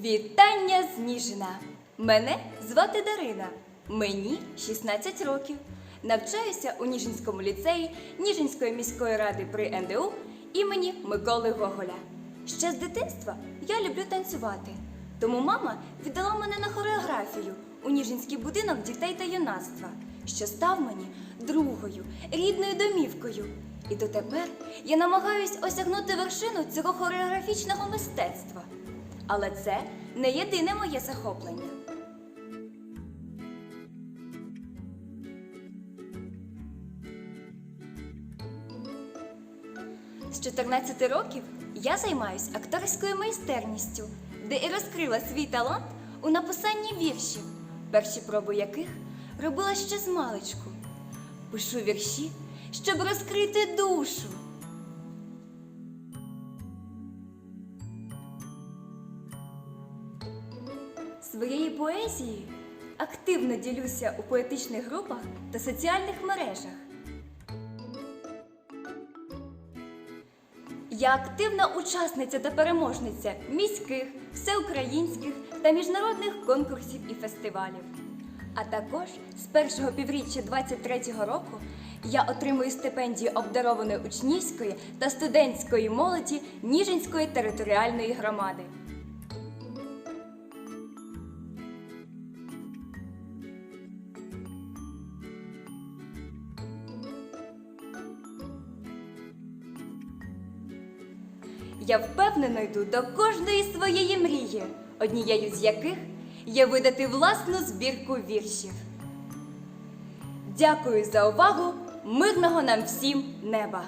Вітання з Ніжина! Мене звати Дарина. Мені 16 років. Навчаюся у Ніжинському ліцеї Ніжинської міської ради при НДУ імені Миколи Гоголя. Ще з дитинства я люблю танцювати. Тому мама віддала мене на хореографію у Ніжинський будинок дітей та юнацтва, що став мені другою, рідною домівкою. І дотепер я намагаюсь осягнути вершину цього хореографічного мистецтва. Але це не єдине моє захоплення. З 14 років я займаюсь акторською майстерністю, де і розкрила свій талант у написанні віршів, перші проби яких робила ще з маличку. Пишу вірші, щоб розкрити душу. Своєю поезією активно ділюся у поетичних групах та соціальних мережах. Я активна учасниця та переможниця міських, всеукраїнських та міжнародних конкурсів і фестивалів. А також з першого півріччя 23-го року я отримую стипендію обдарованої учнівської та студентської молоді Ніжинської територіальної громади. Я впевнено йду до кожної своєї мрії, однією з яких є видати власну збірку віршів. Дякую за увагу! Мирного нам всім неба!